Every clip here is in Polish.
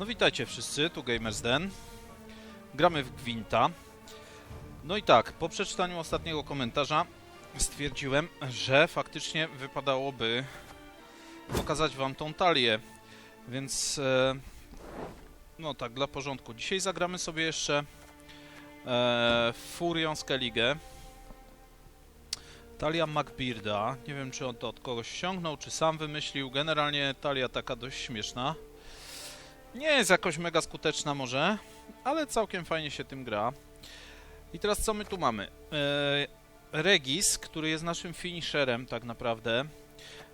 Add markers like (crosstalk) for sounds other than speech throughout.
No witajcie wszyscy, tu Gamers Den. Gramy w Gwinta. No i tak, po przeczytaniu ostatniego komentarza stwierdziłem, że faktycznie wypadałoby pokazać wam tą talię. Więc e, no tak, dla porządku. Dzisiaj zagramy sobie jeszcze e, Furion. Talia Macbearda. Nie wiem, czy on to od kogoś ściągnął, czy sam wymyślił. Generalnie talia taka dość śmieszna. Nie jest jakoś mega skuteczna może, ale całkiem fajnie się tym gra. I teraz co my tu mamy? Eee, Regis, który jest naszym finisherem tak naprawdę,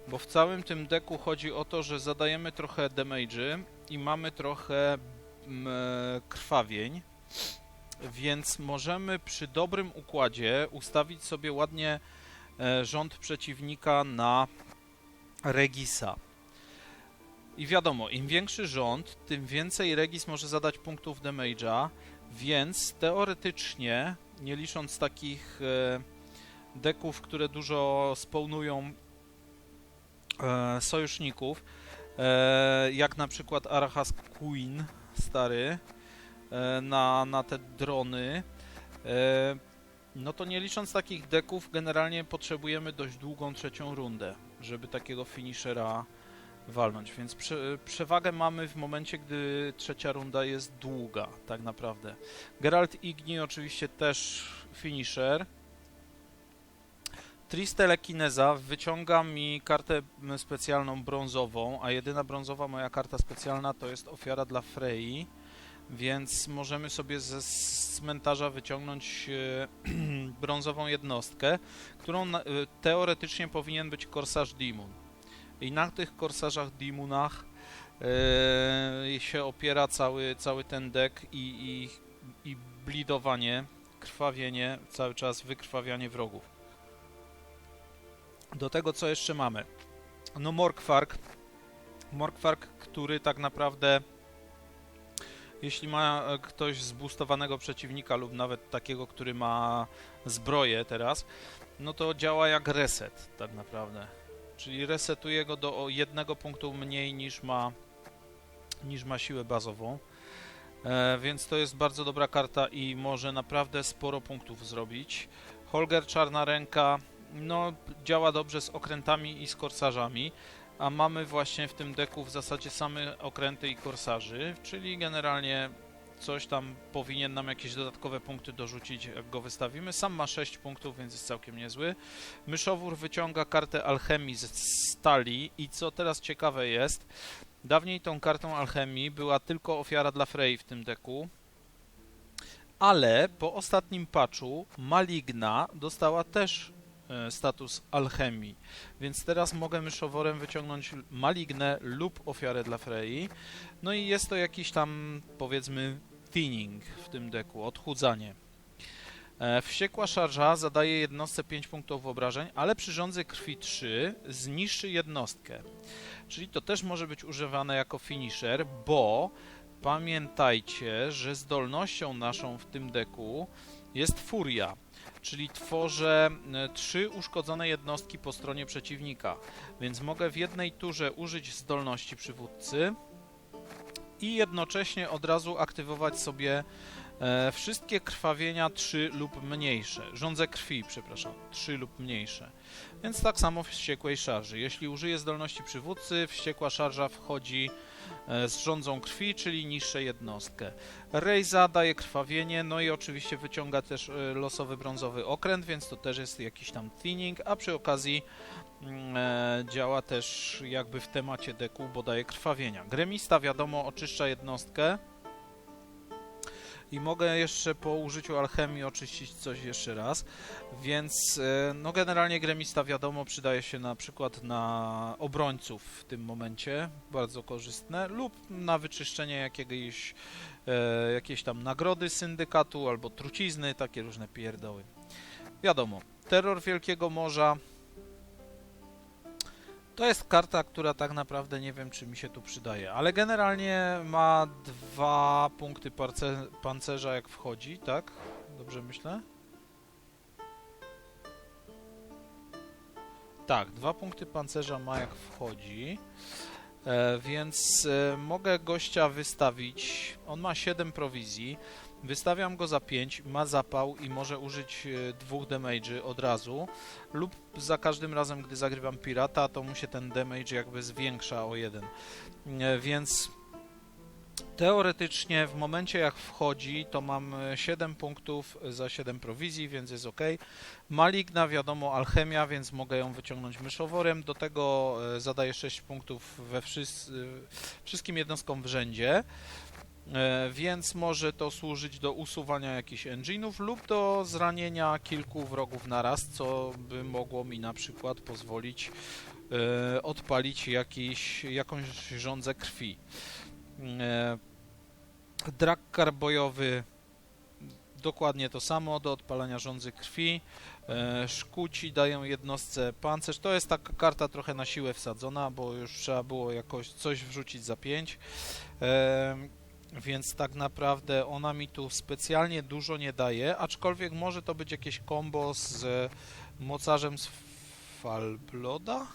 bo w całym tym deku chodzi o to, że zadajemy trochę damage'y i mamy trochę mm, e, krwawień, więc możemy przy dobrym układzie ustawić sobie ładnie e, rząd przeciwnika na Regisa. I wiadomo, im większy rząd, tym więcej Regis może zadać punktów damage'a, więc teoretycznie, nie licząc takich e, deków, które dużo spawnują e, sojuszników, e, jak na przykład Arachas Queen stary, na, na te drony, no to nie licząc takich deków, generalnie potrzebujemy dość długą trzecią rundę, żeby takiego finishera walnąć, więc prze, przewagę mamy w momencie, gdy trzecia runda jest długa, tak naprawdę. Geralt Igni oczywiście też finisher. Tristelekineza wyciąga mi kartę specjalną brązową, a jedyna brązowa moja karta specjalna to jest ofiara dla Frey, więc możemy sobie ze cmentarza wyciągnąć e, (clears throat) brązową jednostkę, którą e, teoretycznie powinien być Korsarz Demon. I na tych korsarzach Dimunach e, się opiera cały, cały ten deck i, i, i blidowanie, krwawienie, cały czas wykrwawianie wrogów. Do tego co jeszcze mamy? No Morkwark. Morkwark, który tak naprawdę jeśli ma ktoś zbustowanego przeciwnika lub nawet takiego, który ma zbroję teraz, no to działa jak reset tak naprawdę czyli resetuje go do jednego punktu mniej niż ma, niż ma siłę bazową. E, więc to jest bardzo dobra karta i może naprawdę sporo punktów zrobić. Holger Czarna Ręka no, działa dobrze z okrętami i z korsarzami, a mamy właśnie w tym deku w zasadzie same okręty i korsarzy, czyli generalnie coś tam powinien nam jakieś dodatkowe punkty dorzucić, jak go wystawimy. Sam ma 6 punktów, więc jest całkiem niezły. Myszowór wyciąga kartę alchemii z stali i co teraz ciekawe jest, dawniej tą kartą alchemii była tylko ofiara dla Frey w tym deku, ale po ostatnim patchu Maligna dostała też status alchemii, więc teraz mogę myszoworem wyciągnąć Malignę lub ofiarę dla Frey. No i jest to jakiś tam, powiedzmy, thinning w tym deku, odchudzanie. E, wściekła szarża zadaje jednostce 5 punktów obrażeń, ale przy rządzy krwi 3 zniszczy jednostkę. Czyli to też może być używane jako finisher, bo pamiętajcie, że zdolnością naszą w tym deku jest furia, czyli tworzę 3 uszkodzone jednostki po stronie przeciwnika, więc mogę w jednej turze użyć zdolności przywódcy, i jednocześnie od razu aktywować sobie e, wszystkie krwawienia 3 lub mniejsze. Rządze krwi, przepraszam, 3 lub mniejsze. Więc tak samo w wściekłej szarży. Jeśli użyję zdolności przywódcy, wściekła szarża wchodzi e, z rządzą krwi, czyli niższe jednostkę. Rejza daje krwawienie, no i oczywiście wyciąga też e, losowy brązowy okręt, więc to też jest jakiś tam thinning, a przy okazji Mm, e, działa też jakby w temacie deku, bo daje krwawienia. Gremista wiadomo oczyszcza jednostkę i mogę jeszcze po użyciu alchemii oczyścić coś jeszcze raz, więc e, no generalnie gremista wiadomo przydaje się na przykład na obrońców w tym momencie, bardzo korzystne, lub na wyczyszczenie jakiegoś, e, jakiejś tam nagrody syndykatu albo trucizny, takie różne pierdoły. Wiadomo, terror Wielkiego Morza to jest karta, która tak naprawdę nie wiem, czy mi się tu przydaje, ale generalnie ma dwa punkty pancerza jak wchodzi, tak? Dobrze myślę? Tak, dwa punkty pancerza ma jak wchodzi. E, więc e, mogę gościa wystawić. On ma 7 prowizji. Wystawiam go za 5, ma zapał i może użyć e, dwóch damage'y od razu. Lub za każdym razem, gdy zagrywam pirata, to mu się ten damage jakby zwiększa o 1. E, więc teoretycznie w momencie jak wchodzi, to mam e, 7 punktów za 7 prowizji, więc jest ok. Maligna, wiadomo, alchemia, więc mogę ją wyciągnąć myszoworem. Do tego e, zadaję 6 punktów we wszys- e, wszystkim jednostkom w rzędzie. E, Więc może to służyć do usuwania jakichś engine'ów lub do zranienia kilku wrogów naraz, co by mogło mi na przykład pozwolić e, odpalić jakiś, jakąś żądzę krwi. E, Drakkar bojowy dokładnie to samo do odpalania żądzy krwi. Szkuci dają jednostce pancerz. To jest taka karta trochę na siłę wsadzona, bo już trzeba było jakoś coś wrzucić za 5. Więc tak naprawdę ona mi tu specjalnie dużo nie daje, aczkolwiek może to być jakieś combo z e, mocarzem z Falbloda?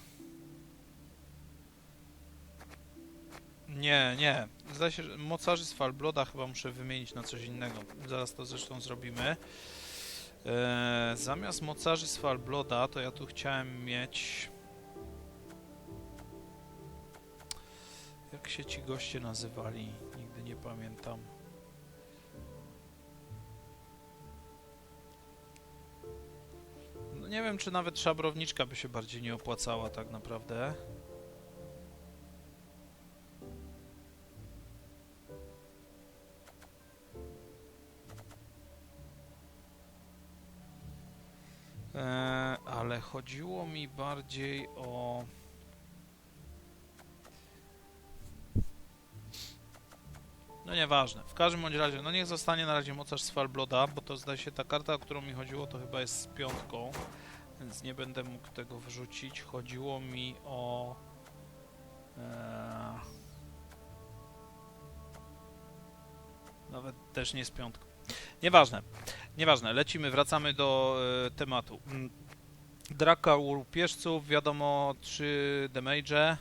Nie, nie. Zdaje się, że mocarzy z Falbloda chyba muszę wymienić na coś innego. Zaraz to zresztą zrobimy. E, zamiast mocarzy z Falbloda, to ja tu chciałem mieć... Jak się ci goście nazywali? Pamiętam. No nie wiem, czy nawet szabrowniczka by się bardziej nie opłacała tak naprawdę. Eee, ale chodziło mi bardziej o... No nieważne. W każdym bądź razie, no niech zostanie na razie mocarz z Falbloda, bo to zdaje się ta karta, o którą mi chodziło, to chyba jest z piątką, więc nie będę mógł tego wrzucić. Chodziło mi o... Eee, nawet też nie z piątką. Nieważne. Nieważne, lecimy, wracamy do e, tematu. Mm, Draka u wiadomo, 3 damage.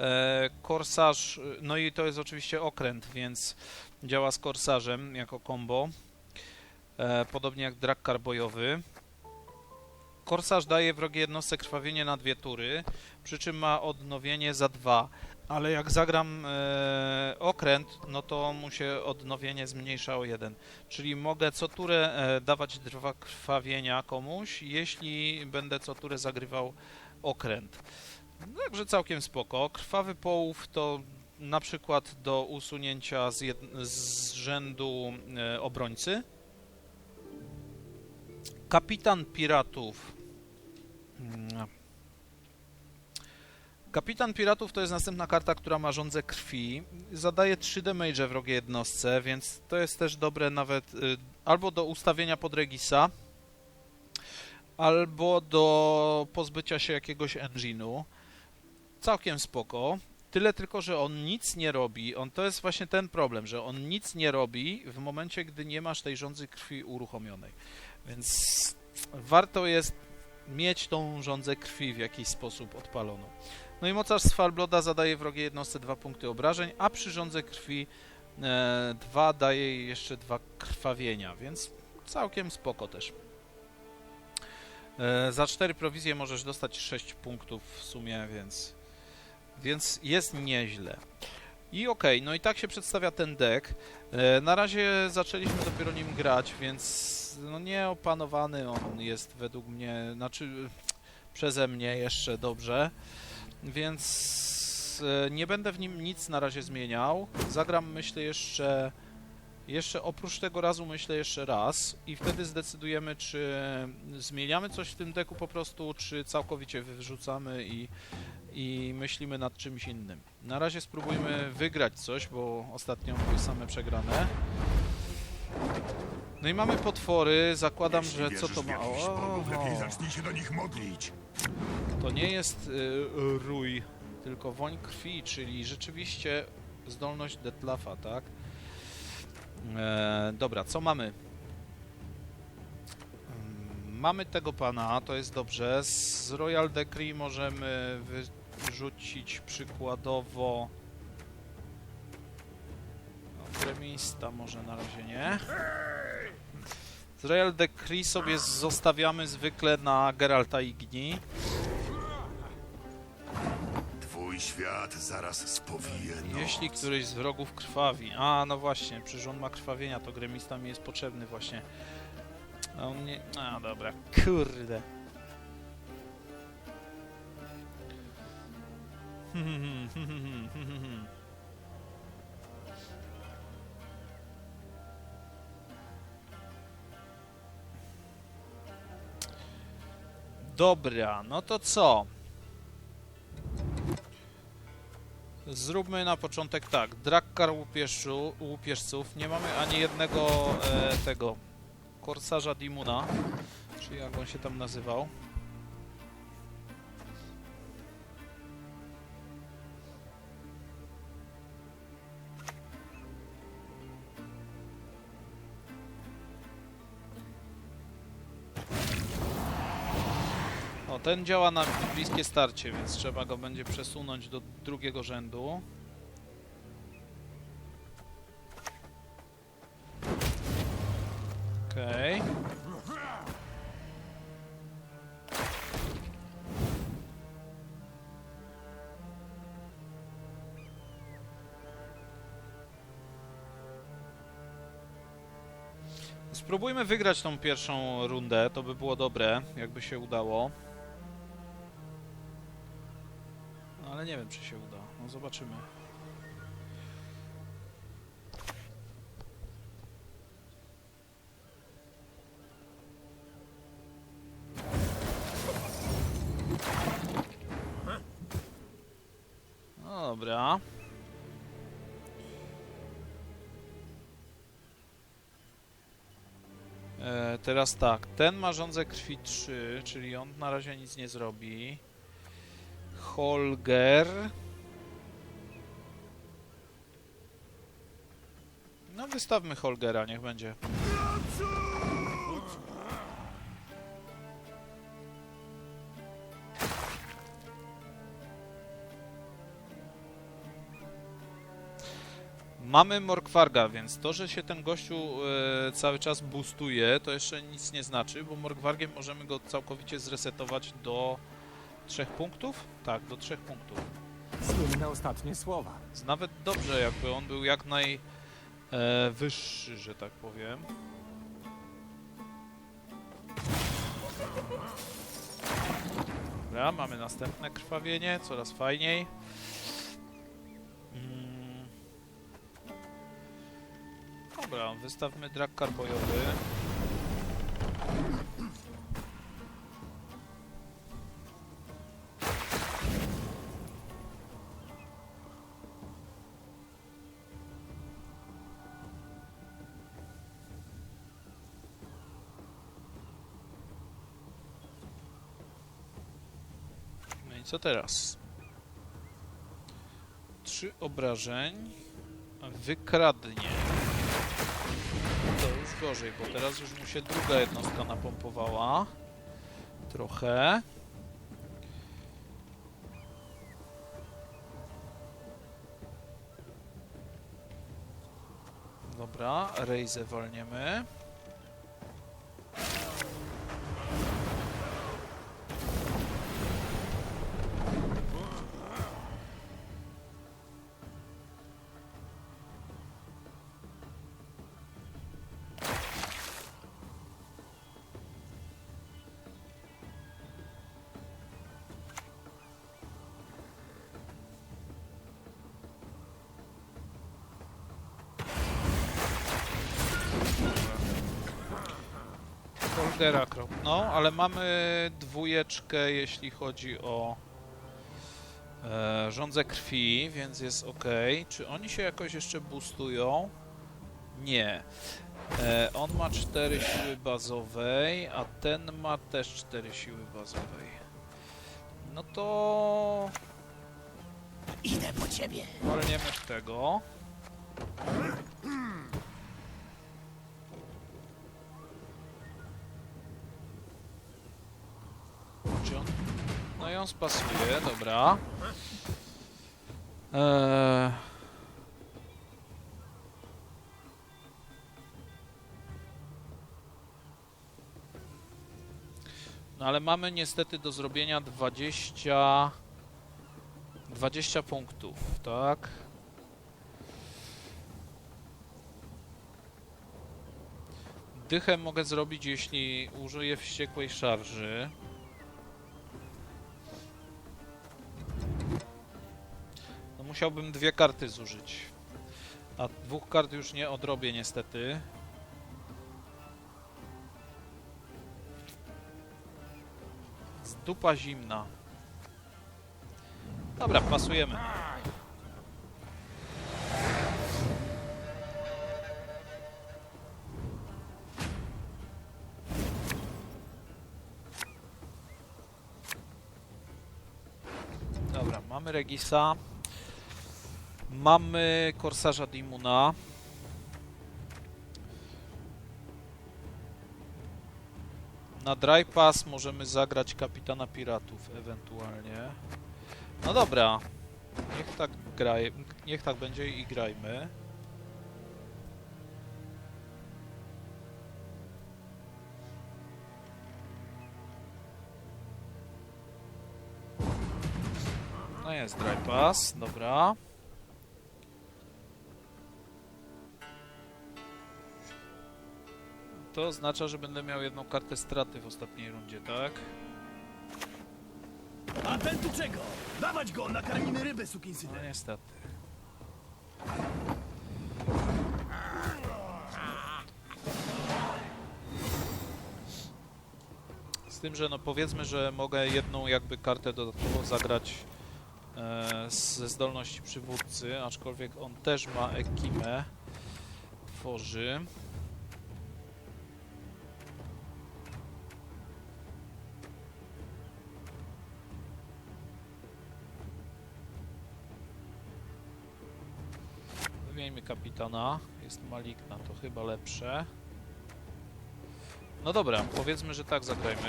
E, korsarz, no i to jest oczywiście okręt, więc działa z korsarzem jako combo. E, podobnie jak Drakkar bojowy. Korsarz daje wrogiej jednostce krwawienie na dwie tury, przy czym ma odnowienie za dwa. Ale jak zagram e, okręt, no to mu się odnowienie zmniejsza o jeden. Czyli mogę co turę e, dawać dwa krwawienia komuś, jeśli będę co turę zagrywał okręt. Także całkiem spoko. Krwawy połów to na przykład do usunięcia z, z rzędu e, obrońcy. Kapitan piratów. Mm. Kapitan piratów to jest następna karta, która ma rządzę krwi. Zadaje 3 damage wrogiej jednostce, więc to jest też dobre nawet y, albo do ustawienia pod Regisa, albo do pozbycia się jakiegoś engine'u. Całkiem spoko. Tyle tylko, że on nic nie robi. On to jest właśnie ten problem, że on nic nie robi w momencie, gdy nie masz tej rządzy krwi uruchomionej. Więc warto jest mieć tą rządzę krwi w jakiś sposób odpaloną. No i mocarz z Falbloda zadaje wrogiej jednostce 2 punkty obrażeń, a przy rządze krwi 2 daje jej jeszcze 2 krwawienia, więc całkiem spoko też. E, za 4 prowizje możesz dostać 6 punktów w sumie, więc, więc jest nieźle. I okej, no i tak się przedstawia ten deck. E, na razie zaczęliśmy dopiero nim grać, więc no nieopanowany on jest według mnie, znaczy przeze mnie jeszcze dobrze, więc e, nie będę w nim nic na razie zmieniał. Zagram myślę jeszcze, jeszcze oprócz tego razu myślę jeszcze raz i wtedy zdecydujemy czy zmieniamy coś w tym deku po prostu, czy całkowicie wyrzucamy i, i myślimy nad czymś innym. Na razie spróbujmy wygrać coś, bo ostatnio były same przegrane. No i mamy potwory, zakładam, Jeśli że co wierzysz to w ma... bogów, lepiej zacznij się do nich modlić. to nie jest y, rój, tylko woń krwi, czyli rzeczywiście zdolność Detlafa, tak? E, dobra, co mamy? Mm, Mamy tego pana, to jest dobrze. Z Royal Decree możemy wy, rzucić przykładowo... No, Gremista może na razie nie. Zrael Decree sobie zostawiamy zwykle na Geralta Igni. Twój świat zaraz spowije noc. Jeśli któryś z wrogów krwawi. A, no właśnie, przecież on ma krwawienia, to gremista mi jest potrzebny właśnie. A on nie... A, dobra, kurde. (laughs) Dobra, no to co? Zróbmy na początek tak. Drakkar łupieżców. Nie mamy ani jednego e, tego korsarza Dimuna. Czy jak on się tam nazywał. O, ten działa na bliskie starcie, więc trzeba go będzie przesunąć do drugiego rzędu. Okej. Spróbujmy wygrać tą pierwszą rundę, to by było dobre, jakby się udało. Nie wiem, czy się uda. No zobaczymy. No dobra. E, teraz tak, ten ma żądzę krwi 3, czyli on na razie nic nie zrobi. Holger. No wystawmy Holgera, niech będzie. Mamy Morkwarga, więc to, że się ten gościu e, cały czas boostuje, to jeszcze nic nie znaczy, bo Morkwargiem możemy go całkowicie zresetować do trzech punktów? Tak, do trzech punktów. Słynne ostatnie słowa. Więc nawet dobrze, jakby on był jak naj e, że tak powiem. Dobra, mamy następne krwawienie, coraz fajniej. Mm. Dobra, wystawmy drakkar bojowy. Co teraz? Trzy obrażeń. Wykradnie. To już gorzej, bo teraz już mu się druga jednostka napompowała. Trochę. Dobra, Rejzę walniemy. Krok. No, ale mamy dwójeczkę, jeśli chodzi o e, rządzę krwi, więc jest ok. Czy oni się jakoś jeszcze boostują? Nie. E, on ma 4 siły bazowej, a ten ma też 4 siły bazowej. No to Idę po ciebie. walniemy w tego. On spasuje, dobra. Eee... No ale mamy niestety do zrobienia 20... 20 punktów, tak? Dychę mogę zrobić, jeśli użyję wściekłej szarży. Musiałbym dwie karty zużyć. A dwóch kart już nie odrobię niestety. Dupa zimna. Dobra, pasujemy. Dobra, mamy Regisa. Mamy Korsarza Dimuna. Na Dry Pass możemy zagrać Kapitana Piratów ewentualnie. No dobra. Niech tak graj, niech tak będzie i grajmy. No jest Dry Pass, dobra. To oznacza, że będę miał jedną kartę straty w ostatniej rundzie, tak? A ten tu czego? Dawać go, nakarmimy rybę, No niestety. Z tym, że no powiedzmy, że mogę jedną jakby kartę dodatkowo zagrać e, ze zdolności przywódcy, aczkolwiek on też ma ekimę, tworzy. Wymieńmy kapitana. Jest maligna, to chyba lepsze. No dobra, powiedzmy, że tak zagrajmy.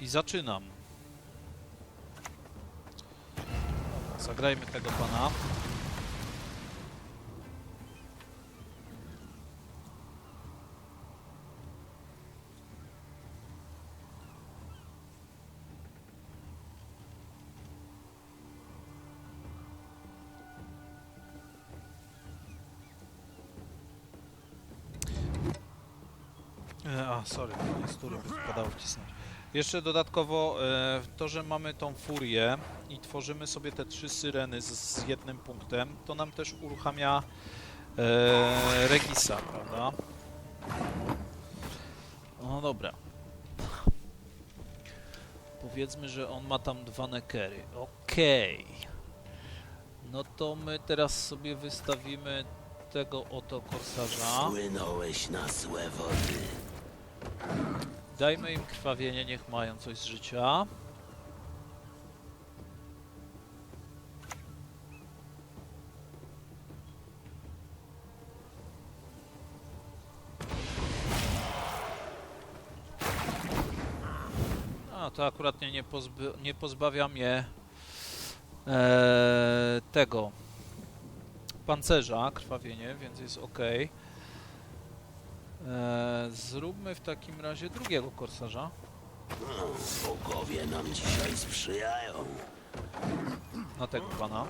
I zaczynam. Zagrajmy tego pana. Sorry, nie z tury by wypadało wcisnąć. Jeszcze dodatkowo e, to, że mamy tą furię i tworzymy sobie te trzy syreny z, z jednym punktem, to nam też uruchamia e, Regisa, prawda? No dobra. Powiedzmy, że on ma tam dwa nekery. Okej. No to my teraz sobie wystawimy tego oto korsarza. Na złe wody. Dajmy im krwawienie, niech mają coś z życia. A, to akurat nie, nie, pozbawia mnie e, tego pancerza, krwawienie, więc jest ok. E, zróbmy w takim razie drugiego korsarza. Bogowie nam dzisiaj sprzyjają. Na tego pana.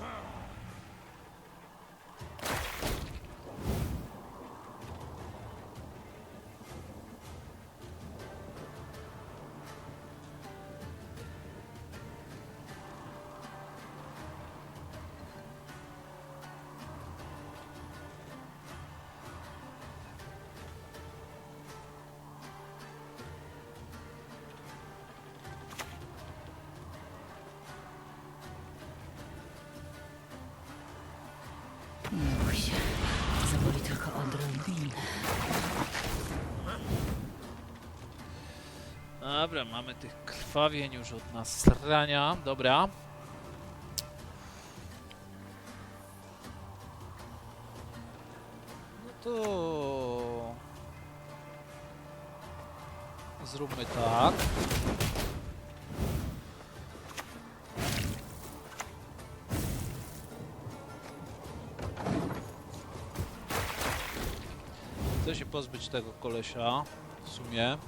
Dobra, mamy tych krwawień już od nasrania. Dobra. No to... Zróbmy tak. Chcę się pozbyć tego kolesia w sumie.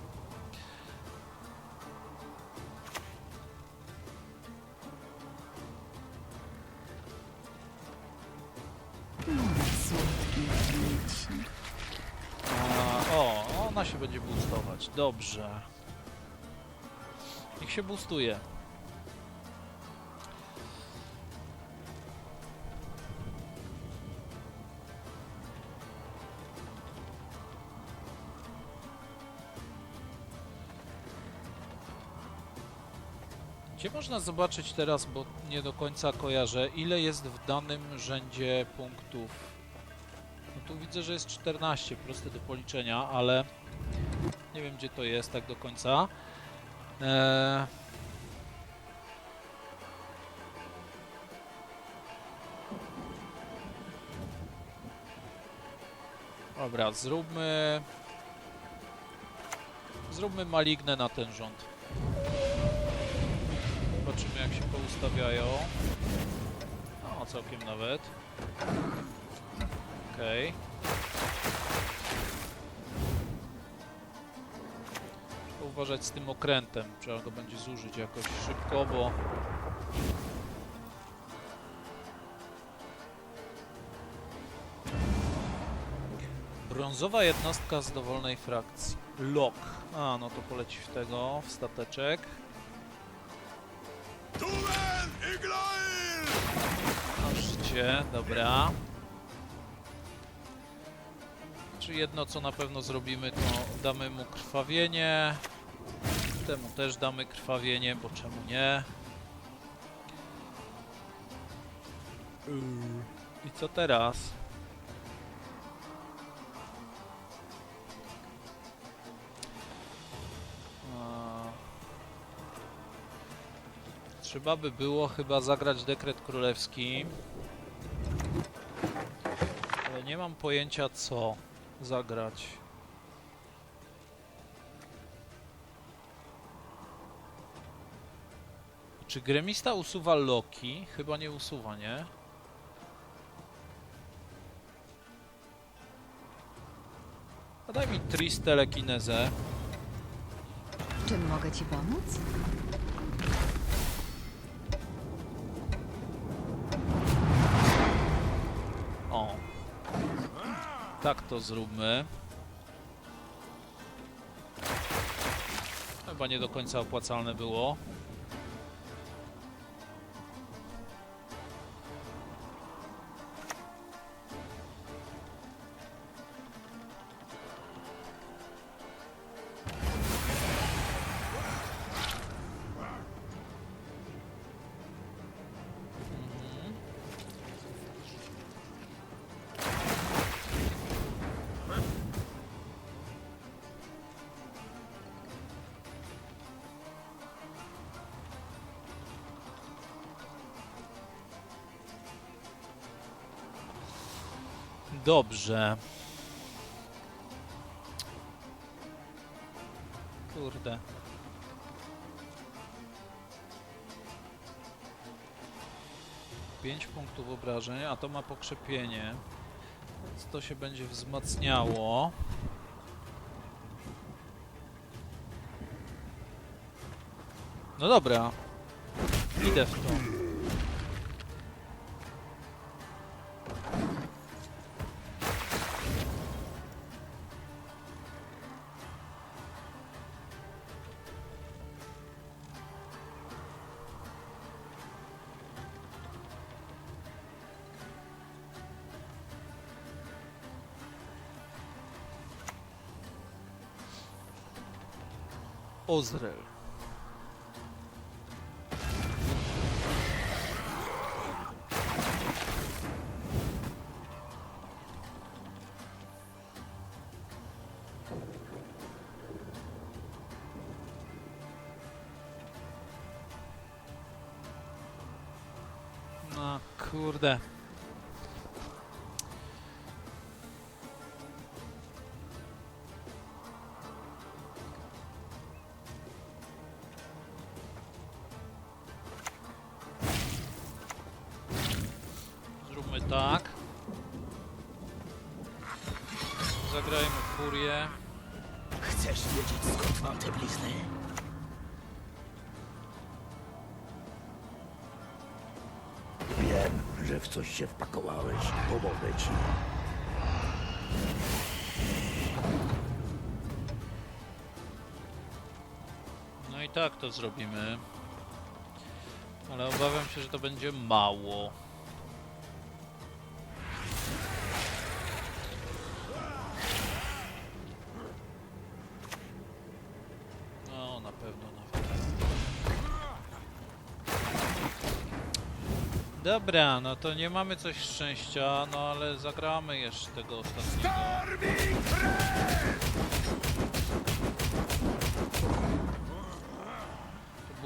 Się będzie boostować. Dobrze. Niech się boostuje. Gdzie można zobaczyć teraz, bo nie do końca kojarzę, ile jest w danym rzędzie punktów no tu widzę, że jest 14, proste do policzenia, ale nie wiem gdzie to jest tak do końca. Eee... Dobra, zróbmy... Zróbmy malignę na ten rząd. Zobaczymy jak się poustawiają. O, całkiem nawet. Okej. Trzeba uważać z tym okrętem. Trzeba go będzie zużyć jakoś szybko, bo... Brązowa jednostka z dowolnej frakcji. Lok. A, no to poleci w tego, w stateczek. Szczycie, dobra. Czy jedno co na pewno zrobimy to damy mu krwawienie. Temu też damy krwawienie, bo czemu nie? I co teraz? Trzeba by było chyba zagrać dekret królewski. Ale nie mam pojęcia co zagrać. Czy gremista usuwa Loki? Chyba nie usuwa, nie? A daj mi Tris telekinezę. Czym mogę ci pomóc? O. Tak to zróbmy. Chyba nie do końca opłacalne było. Dobrze. Kurde. Pięć punktów obrażeń, a to ma pokrzepienie. Więc to się będzie wzmacniało. No dobra. Idę w to. Ozrel. No kurde. Tak to zrobimy. Ale obawiam się, że to będzie mało. No, na pewno nawet. Dobra, no to nie mamy coś szczęścia, no ale zagramy jeszcze tego ostatniego.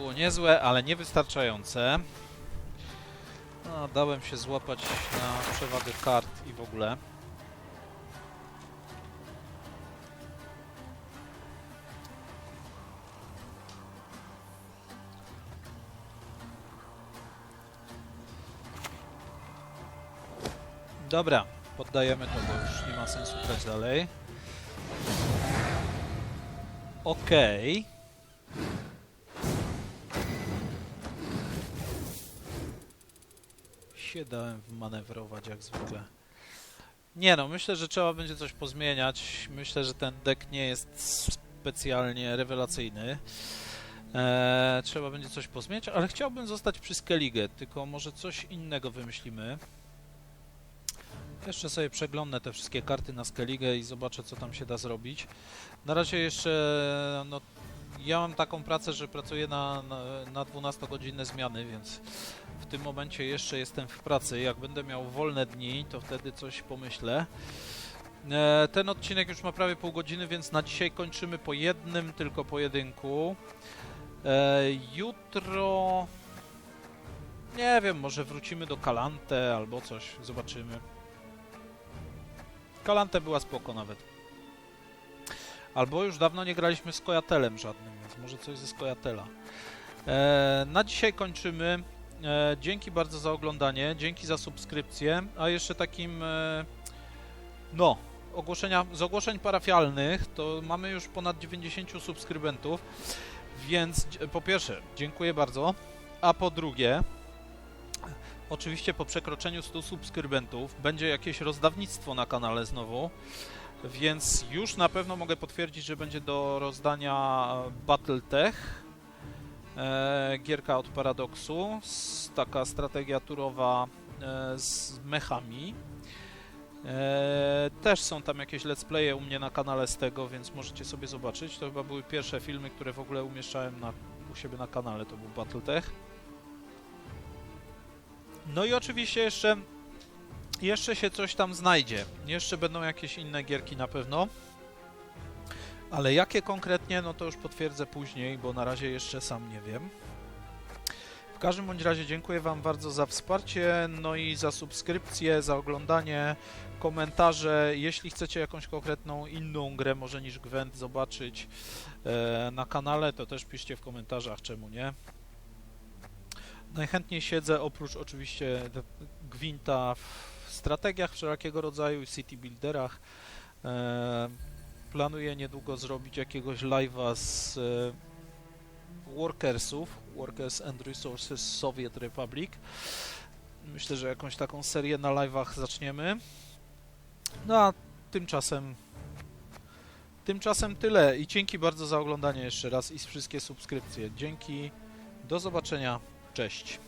Było niezłe, ale niewystarczające. No, dałem się złapać na przewagę kart i w ogóle. Dobra, poddajemy to, bo już nie ma sensu grać dalej. Okej. Się dałem wmanewrować jak zwykle. Nie no, myślę, że trzeba będzie coś pozmieniać. Myślę, że ten deck nie jest specjalnie rewelacyjny. Eee, trzeba będzie coś pozmieniać, ale chciałbym zostać przy Skellige, tylko może coś innego wymyślimy. Jeszcze sobie przeglądnę te wszystkie karty na Skellige i zobaczę, co tam się da zrobić. Na razie jeszcze, no, ja mam taką pracę, że pracuję na, na, na 12-godzinne zmiany, więc w tym momencie jeszcze jestem w pracy. Jak będę miał wolne dni, to wtedy coś pomyślę. E, ten odcinek już ma prawie pół godziny, więc na dzisiaj kończymy po jednym tylko pojedynku. E, jutro... Nie wiem, może wrócimy do Kalante albo coś, zobaczymy. Kalante była spoko nawet. Albo już dawno nie graliśmy z Kojatelem żadnym, może coś ze Skojatela. E, na dzisiaj kończymy. E, dzięki bardzo za oglądanie, dzięki za subskrypcję, a jeszcze takim, e, no, ogłoszenia, z ogłoszeń parafialnych to mamy już ponad 90 subskrybentów, więc po pierwsze dziękuję bardzo, a po drugie, oczywiście po przekroczeniu 100 subskrybentów będzie jakieś rozdawnictwo na kanale znowu, więc już na pewno mogę potwierdzić, że będzie do rozdania Battletech, e, gierka od Paradoxu, s, taka strategia turowa e, z mechami. E, też są tam jakieś let's playe u mnie na kanale z tego, więc możecie sobie zobaczyć. To chyba były pierwsze filmy, które w ogóle umieszczałem na, u siebie na kanale, to był Battletech. No i oczywiście jeszcze jeszcze się coś tam znajdzie. Jeszcze będą jakieś inne gierki na pewno. Ale jakie konkretnie, no to już potwierdzę później, bo na razie jeszcze sam nie wiem. W każdym bądź razie dziękuję Wam bardzo za wsparcie, no i za subskrypcję, za oglądanie, komentarze. Jeśli chcecie jakąś konkretną inną grę, może niż Gwent, zobaczyć e, na kanale, to też piszcie w komentarzach, czemu nie. Najchętniej siedzę, oprócz oczywiście Gwinta, strategiach wszelkiego rodzaju, city builderach. E, planuję niedługo zrobić jakiegoś live'a z e, Workersów, Workers and Resources Soviet Republic. Myślę, że jakąś taką serię na live'ach zaczniemy. No a tymczasem tymczasem tyle i dzięki bardzo za oglądanie jeszcze raz i wszystkie subskrypcje. Dzięki, do zobaczenia, cześć.